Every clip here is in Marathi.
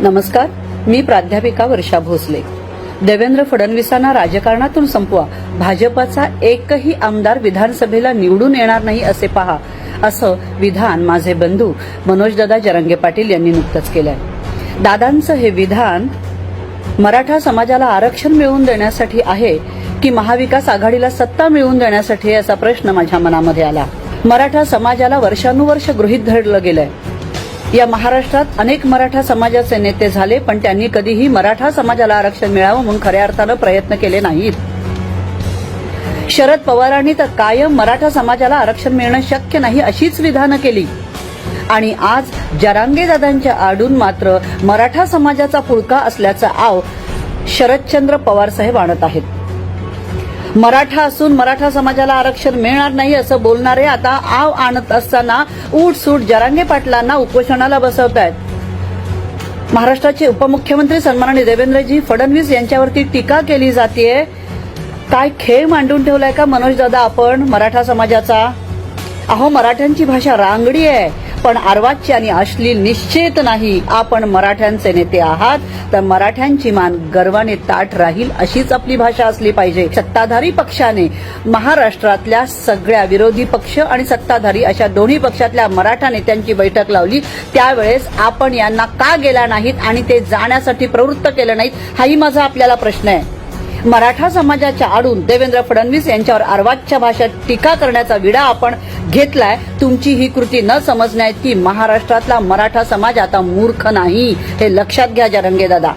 नमस्कार मी प्राध्यापिका वर्षा भोसले. देवेंद्र फडणवीसांना राजकारणातून संपवा भाजपाचा एकही आमदार विधानसभेला निवडून येणार नाही असे पहा असं विधान माझे बंधू मनोजदादा जरंगे पाटील यांनी नुकतंच केलंय. दादांचं हे विधान मराठा समाजाला आरक्षण मिळवून देण्यासाठी आहे की महाविकास आघाडीला सत्ता मिळवून देण्यासाठी असा प्रश्न माझ्या मनामध्ये आला. मराठा समाजाला वर्षानुवर्ष गृहीत धरलं गेलंय. या महाराष्ट्रात अनेक मराठा समाजाचे नेते झाले पण त्यांनी कधीही मराठा समाजाला आरक्षण मिळावं म्हणून खऱ्या अर्थानं प्रयत्न केले नाहीत. शरद पवारांनी तर कायम मराठा समाजाला आरक्षण मिळणं शक्य नाही अशीच विधानं केली. आणि आज जरांगे दादांच्या आडून मात्र मराठा समाजाचा पुळका असल्याचा आव शरदचंद्र पवार साहेब आणत आहेत. मराठा असून मराठा समाजाला आरक्षण मिळणार नाही असं बोलणारे आता आव आणत असताना उठ सूट जरांगे पाटलांना उपोषणाला बसवत आहेत महाराष्ट्राचे उपमुख्यमंत्री सन्माननीय देवेंद्रजी फडणवीस यांच्यावरती टीका केली जाते काय खेळ मांडून ठेवलाय का मनोज दादा आपण? मराठा समाजाचा. अहो मराठ्यांची भाषा रांगडी आहे. पण आर्वाच्य आणि अश्लील निश्चित नाही. आपण मराठ्यांचे नेते आहात. तर मराठ्यांची मान गर्वाने ताट राहील अशीच आपली भाषा असली पाहिजे. सत्ताधारी पक्षाने महाराष्ट्रातल्या सगळ्या विरोधी पक्ष आणि सत्ताधारी अशा दोन्ही पक्षातल्या मराठा नेत्यांची बैठक लावली. त्यावेळेस आपण यांना का गेला नाहीत आणि ते जाण्यासाठी प्रवृत्त केलं नाहीत हाही माझा आपल्याला प्रश्न आहे. मराठा समाजाच्या आडून देवेंद्र फडणवीस यांच्यावर आर्वाच्या भाषेत टीका करण्याचा विडा आपण घेतलाय. तुमची ही कृती न समजण्यात की महाराष्ट्रातला मराठा समाज आता मूर्ख नाही हे लक्षात घ्या जरंगे दादा.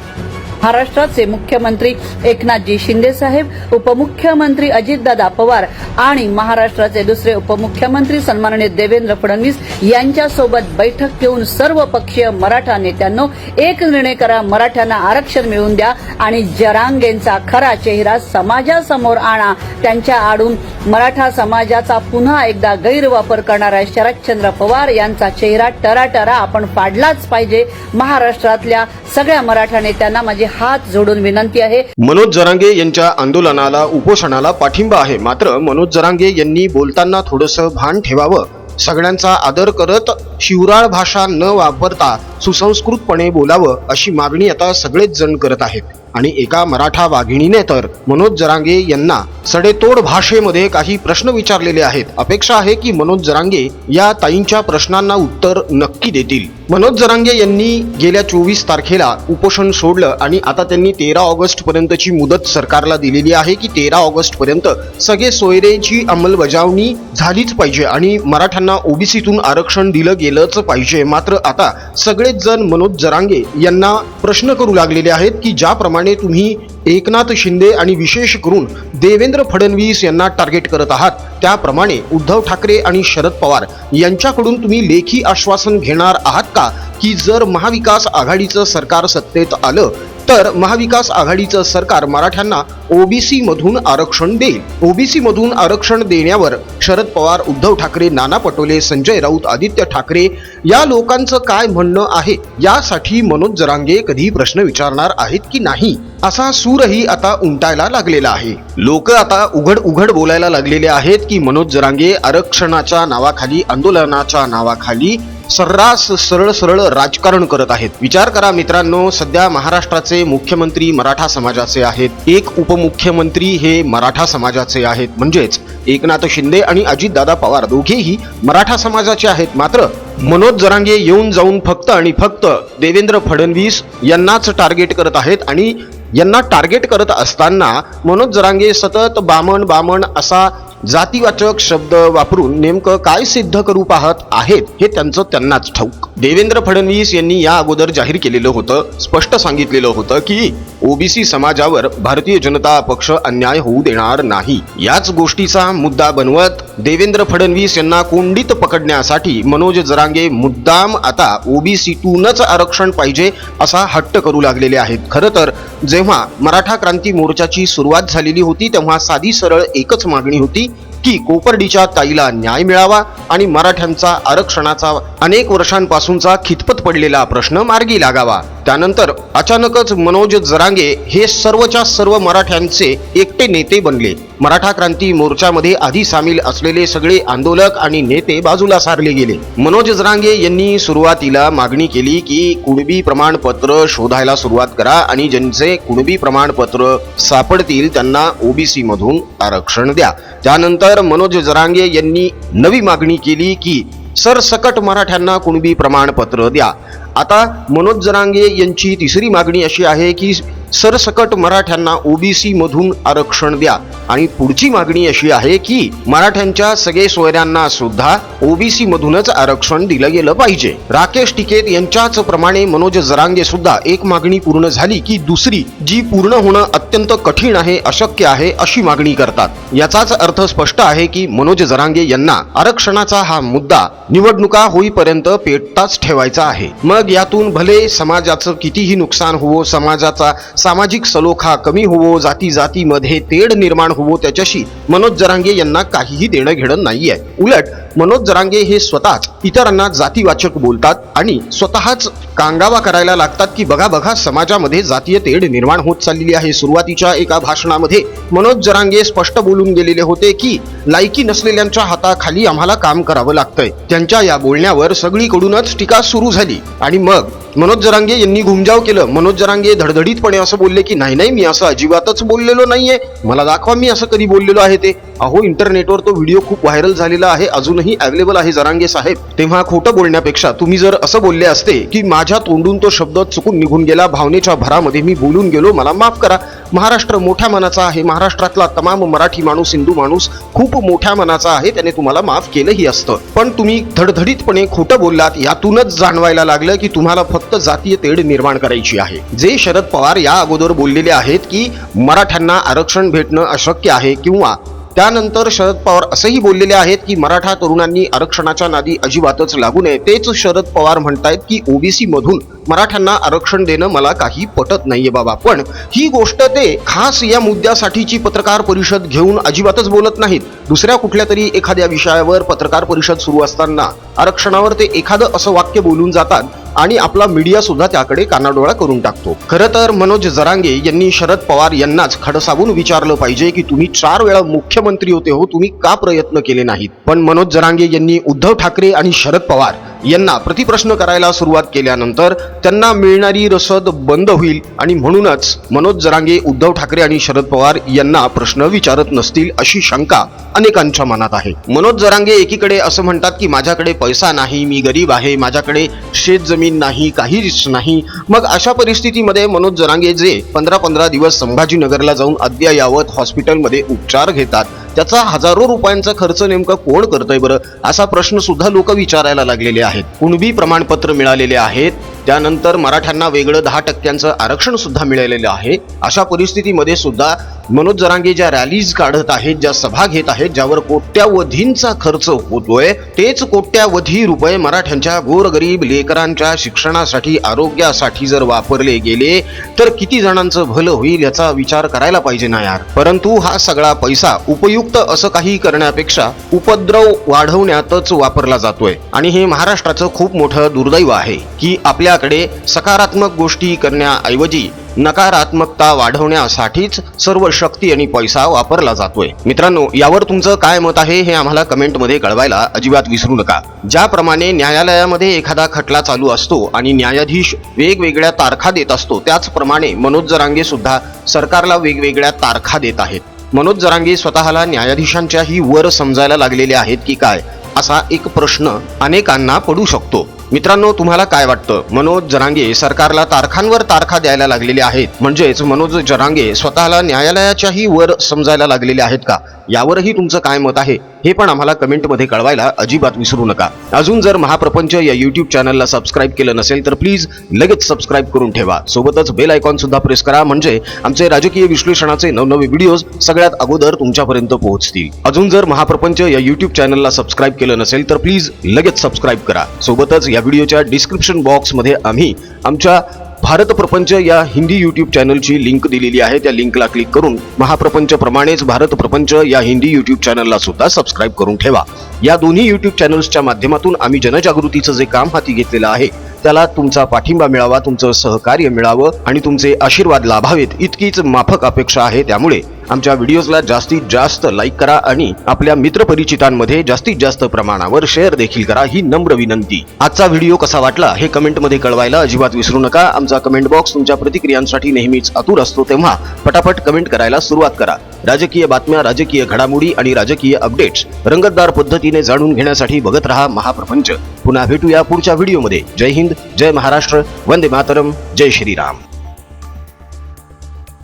महाराष्ट्राचे मुख्यमंत्री एकनाथजी शिंदेसाहेब उपमुख्यमंत्री अजितदादा पवार आणि महाराष्ट्राचे दुसरे उपमुख्यमंत्री सन्माननीय देवेंद्र फडणवीस यांच्यासोबत बैठक घेऊन सर्व पक्षीय मराठा नेत्यांनो एक निर्णय करा मराठ्यांना आरक्षण मिळवून द्या आणि जरांगेंचा खरा चेहरा समाजासमोर आणा. त्यांच्या आडून मराठा समाजाचा पुन्हा एकदा गैरवापर करणाऱ्या शरदचंद्र पवार यांचा चेहरा टराटरा आपण पाडलाच पाहिजे. महाराष्ट्रातल्या सगळ्या मराठा नेत्यांना माझी हात जोडून विनंती आहे. मनोज जरांगे यांच्या आंदोलनाला उपोषणाला पाठिंबा आहे. मात्र मनोज जरांगे यांनी बोलताना थोडंसं भान ठेवावं. सगळ्यांचा आदर करत शिवराळ भाषा न वापरता सुसंस्कृतपणे बोलावं अशी मागणी आता सगळेच जण करत आहेत. आणि एका मराठा वाघिणीने तर मनोज जरांगे यांना सडेतोड भाषेमध्ये काही प्रश्न विचारलेले आहेत. अपेक्षा आहे की मनोज जरांगे या ताईंच्या प्रश्नांना उत्तर नक्की देतील. मनोज जरांगे यांनी गेल्या चोवीस तारखेला उपोषण सोडलं आणि आता त्यांनी तेरा ऑगस्ट पर्यंतची मुदत सरकारला दिलेली आहे की तेरा ऑगस्ट पर्यंत सगळे सोयरेची अंमलबजावणी झालीच पाहिजे आणि मराठ्यांना ओबीसीतून आरक्षण दिलं गेलंच पाहिजे. मात्र आता सगळेच जण मनोज जरांगे यांना प्रश्न करू लागलेले आहेत की ज्याप्रमाणे तुम्ही एकनाथ शिंदे आणि विशेष करून देवेंद्र फडणवीस यांना टार्गेट करत आहात. त्याप्रमाणे उद्धव ठाकरे आणि शरद पवार यांच्याकडून तुम्ही लेखी आश्वासन घेणार आहात का? की जर महाविकास आघाडीचं सरकार सत्तेत आलं तर महाविकास आघाडीचं सरकार मराठ्यांना ओबीसी मधून आरक्षण देईल. ओबीसी मधून आरक्षण देण्यावर शरद पवार उद्धव ठाकरे नाना पटोले संजय राऊत आदित्य ठाकरे या लोकांचं काय म्हणणं आहे? यासाठी मनोज जरांगे कधी प्रश्न विचारणार आहेत की नाही? असा सूरही आता उमटायला लागलेला आहे. लोक आता उघड उघड बोलायला लागलेले आहेत की मनोज जरांगे आरक्षणाच्या नावाखाली आंदोलनाच्या नावाखाली सर्रास सरळ सरळ राजकारण करत आहेत. विचार करा मित्रांनो सध्या महाराष्ट्राचे मुख्यमंत्री मराठा समाजाचे आहेत. एक उपमुख्यमंत्री हे मराठा समाजाचे आहेत. म्हणजेच एकनाथ शिंदे आणि अजितदादा पवार दोघेही मराठा समाजाचे आहेत. मात्र मनोज जरांगे येऊन जाऊन फक्त आणि फक्त देवेंद्र फडणवीस यांनाच टार्गेट करत आहेत आणि यांना टार्गेट करत असताना मनोज जरांगे सतत बामण बामण असा जातीवाचक शब्द वापरून नेमकं काय सिद्ध करू पाहत आहेत हे त्यांचं त्यांनाच ठाऊक. देवेंद्र फडणवीस यांनी या अगोदर जाहीर केलेलं होतं स्पष्ट सांगितलेलं होतं की ओबीसी समाजावर भारतीय जनता पक्ष अन्याय होऊ देणार नाही. याच गोष्टीचा मुद्दा बनवत देवेंद्र फडणवीस यांना कोंडीत पकडण्यासाठी मनोज जरांगे मुद्दाम आता ओबीसीतूनच आरक्षण पाहिजे असा हट्ट करू लागलेले आहेत. खरं तर जेव्हा मराठा क्रांती मोर्चाची सुरुवात झालेली होती तेव्हा साधी सरळ एकच मागणी होती की कोपर्डीच्या ताईला न्याय मिळावा आणि मराठ्यांचा आरक्षणाचा अनेक वर्षांपासूनचा खितपत पडलेला प्रश्न मार्गी लागावा. त्यानंतर अचानकच मनोज जरांगे हे सर्वच्या सर्व मराठ्यांचे एकटे नेते बनले. मराठा क्रांती मोर्चामध्ये आधी सामील असलेले सगळे आंदोलक आणि नेते बाजूला सारले गेले. मनोज जरांगे यांनी सुरुवातीला मागणी केली की कुणबी प्रमाणपत्र शोधायला सुरुवात करा आणि ज्यांचे कुणबी प्रमाणपत्र सापडतील त्यांना ओबीसी मधून आरक्षण द्या. त्यानंतर मनोज जरांगे यांनी नवी मागणी केली की सरसकट मराठ्यांना कुणबी प्रमाणपत्र द्या. आता मनोज जरांगे यांची तिसरी मागणी अशी आहे की सरसकट मराठ्यांना ओबीसी मधून आरक्षण द्या. आणि पुढची मागणी अशी आहे की मराठ्यांच्या सगळे सोयऱ्यांना सुद्धा ओबीसी मधूनच आरक्षण दिलं गेलं पाहिजे. राकेश टिकेत यांच्याच प्रमाणे मनोज जरांगे सुद्धा एक मागणी पूर्ण झाली की दुसरी जी पूर्ण होणं अत्यंत कठीण आहे अशक्य आहे अशी मागणी करतात. याचाच अर्थ स्पष्ट आहे की मनोज जरांगे यांना आरक्षणाचा हा मुद्दा निवडणुका होईपर्यंत पेटताच ठेवायचा आहे. मग यातून भले समाजाचं कितीही नुकसान होवो समाजाचा सामाजिक सलोखा कमी होवो जाती जातीमध्ये तेढ निर्माण होवो त्याच्याशी मनोज जरांगे यांना काहीही देणं घेणं नाहीये. उलट मनोज जरांगे हे स्वतःच इतरांना जातीवाचक बोलतात आणि स्वतःच कांगावा करायला लागतात की बघा बघा समाजामध्ये जातीय तेढ निर्माण होत चाललेली आहे. सुरुवातीच्या एका भाषणामध्ये मनोज जरांगे स्पष्ट बोलून गेलेले होते की लायकी नसलेल्यांच्या हाताखाली आम्हाला काम करावं लागतंय. त्यांच्या या बोलण्यावर सगळीकडूनच टीका सुरू झाली. आणि मग मनोज जरांगे यांनी घुमजाव केलं. मनोज जरांगे धडधडीतपणे असं बोलले की नाही नाही मी असं अजिबातच बोललेलो नाहीये. मला दाखवा मी असं कधी बोललेलो आहे ते. अहो इंटरनेटवर तो व्हिडिओ खूप व्हायरल झालेला आहे. अजून अजूनही अवेलेबल आहे जरांगे साहेब. तेव्हा खोटं बोलण्यापेक्षा तुम्ही जर असं बोलले असते की माझ्या तोंडून तो शब्द चुकून निघून गेला भावनेच्या भरामध्ये मी बोलून गेलो मला माफ करा. महाराष्ट्र मोठ्या मनाचा आहे. महाराष्ट्रातला तमाम मराठी माणूस हिंदू माणूस खूप मोठ्या मनाचा आहे. त्याने तुम्हाला माफ केलंही असतं. पण तुम्ही धडधडीतपणे खोटं बोललात यातूनच जाणवायला लागलं की तुम्हाला फक्त जातीय तेढ निर्माण करायची आहे. जे शरद पवार या अगोदर बोललेले आहेत की मराठ्यांना आरक्षण भेटणं अशक्य आहे किंवा त्यानंतर शरद पवार असंही बोललेले आहेत की मराठा तरुणांनी आरक्षणाच्या नादी अजिबातच लागू नये. तेच शरद पवार म्हणतायत की ओबीसी मधून मराठ्यांना आरक्षण देणं मला काही पटत नाहीये बाबा. पण ही गोष्ट ते खास या मुद्द्यासाठीची पत्रकार परिषद घेऊन अजिबातच बोलत नाहीत. दुसऱ्या कुठल्या तरी एखाद्या विषयावर पत्रकार परिषद सुरू असताना आरक्षणावर ते एखादं असं वाक्य बोलून जातात. आणि आपला मीडिया सुद्धा त्याकडे कानाडोळा करून टाकतो. खरं तर मनोज जरांगे यांनी शरद पवार यांनाच खडसावून विचारलं पाहिजे की तुम्ही चार वेळा मुख्यमंत्री होते हो तुम्ही का प्रयत्न केले नाहीत? पण मनोज जरांगे यांनी उद्धव ठाकरे आणि शरद पवार यांना प्रतिप्रश्न करायला सुरुवात केल्यानंतर त्यांना मिळणारी रसद बंद होईल आणि म्हणूनच मनोज जरांगे उद्धव ठाकरे आणि शरद पवार यांना प्रश्न विचारत नसतील अशी शंका अनेकांच्या मनात आहे. मनोज जरांगे एकीकडे असं म्हणतात की माझ्याकडे पैसा नाही मी गरीब आहे माझ्याकडे शेत जमीन नाही काहीच नाही. मग अशा परिस्थितीमध्ये मनोज जरांगे जे पंधरा पंधरा दिवस संभाजीनगरला जाऊन अद्ययावत हॉस्पिटलमध्ये उपचार घेतात त्याचा हजारो रुपयांचा खर्च नेमकं कोण करतोय बरं? असा प्रश्न सुद्धा लोक विचारायला लागलेले आहेत. कुणबी प्रमाणपत्र मिळालेले आहेत. त्यानंतर मराठ्यांना वेगळं दहा टक्क्यांचं आरक्षण सुद्धा मिळालेलं आहे. अशा परिस्थितीमध्ये सुद्धा मनोज जरांगे ज्या रॅलीज काढत आहेत ज्या सभा घेत आहेत ज्यावर कोट्यावधींचा खर्च होतोय तेच कोट्यावधी रुपये मराठ्यांच्या गोरगरीब लेकरांच्या शिक्षणासाठी आरोग्यासाठी जर वापरले गेले तर किती जणांचं भलं होईल याचा विचार करायला पाहिजे ना यार. परंतु हा सगळा पैसा उपयुक्त असं काही करण्यापेक्षा उपद्रव वाढवण्यातच वापरला जातोय. आणि हे महाराष्ट्राचं खूप मोठं दुर्दैव आहे की आपल्या आपल्याकडे सकारात्मक गोष्टी करण्याऐवजी नकारात्मकता वाढवण्यासाठीच सर्व शक्ती आणि पैसा वापरला जातोय. मित्रांनो यावर तुमचं काय मत आहे हे आम्हाला कमेंटमध्ये कळवायला अजिबात विसरू नका. ज्याप्रमाणे न्यायालयामध्ये एखादा खटला चालू असतो आणि न्यायाधीश वेगवेगळ्या तारखा देत असतो त्याचप्रमाणे मनोज जरांगे सुद्धा सरकारला वेगवेगळ्या तारखा देत आहेत. मनोज जरांगे स्वतःला न्यायाधीशांच्याही वर समजायला लागलेले आहेत की काय असा एक प्रश्न अनेकांना पडू शकतो. मित्रांनो तुम्हाला काय वाटतं? मनोज जरांगे सरकारला तारखांवर तारखा द्यायला लागलेले आहेत. म्हणजेच मनोज जरांगे स्वतःला न्यायालयाच्याही वर समजायला लागलेले आहेत का? यावरही तुमचं काय मत आहे हे पण आम्हाला कमेंटमध्ये कळवायला अजिबात विसरू नका. अजून जर महाप्रपंच या युट्यूब चॅनलला सबस्क्राईब केलं नसेल तर प्लीज लगेच सबस्क्राईब करून ठेवा. सोबतच बेल आयकॉन सुद्धा प्रेस करा म्हणजे आमचे राजकीय विश्लेषणाचे नवनवे व्हिडिओज सगळ्यात अगोदर तुमच्यापर्यंत पोहोचतील. अजून जर महाप्रपंच या युट्यूब चॅनलला सबस्क्राईब केलं नसेल तर प्लीज लगेच सबस्क्राईब करा. सोबतच या व्हिडिओच्या डिस्क्रिप्शन बॉक्समध्ये आम्ही आमच्या भारत प्रपंच या हिंदी यूट्यूब चॅनलची लिंक दिलेली आहे. त्या लिंकला क्लिक करून महाप्रपंच प्रमाणेच भारत प्रपंच या हिंदी यूट्यूब चॅनलला सुद्धा सबस्क्राईब करून ठेवा. या दोन्ही यूट्यूब चॅनल्सच्या माध्यमातून आम्ही जनजागृतीचं जे काम हाती घेतलेलं आहे त्याला तुमचा पाठिंबा मिळावा तुमचं सहकार्य मिळावं आणि तुमचे आशीर्वाद लाभावेत. इतकीच माफक अपेक्षा आहे त्यामुळे आमच्या व्हिडिओजला जास्तीत जास्त लाईक करा आणि आपल्या मित्रपरिचितांमध्ये जास्तीत जास्त प्रमाणावर शेअर देखील करा ही नम्र विनंती. आजचा व्हिडिओ कसा वाटला हे कमेंटमध्ये कळवायला अजिबात विसरू नका. आमचा कमेंट बॉक्स तुमच्या प्रतिक्रियांसाठी नेहमीच आतुर असतो तेव्हा पटापट कमेंट करायला सुरुवात करा. राजकीय बातम्या राजकीय घडामोडी आणि राजकीय अपडेट्स रंगतदार पद्धतीने जाणून घेण्यासाठी बघत रहा महाप्रपंच. पुन्हा भेटूया पुढच्या व्हिडिओमध्ये. जय हिंद जय महाराष्ट्र वंदे मातरम जय श्रीराम.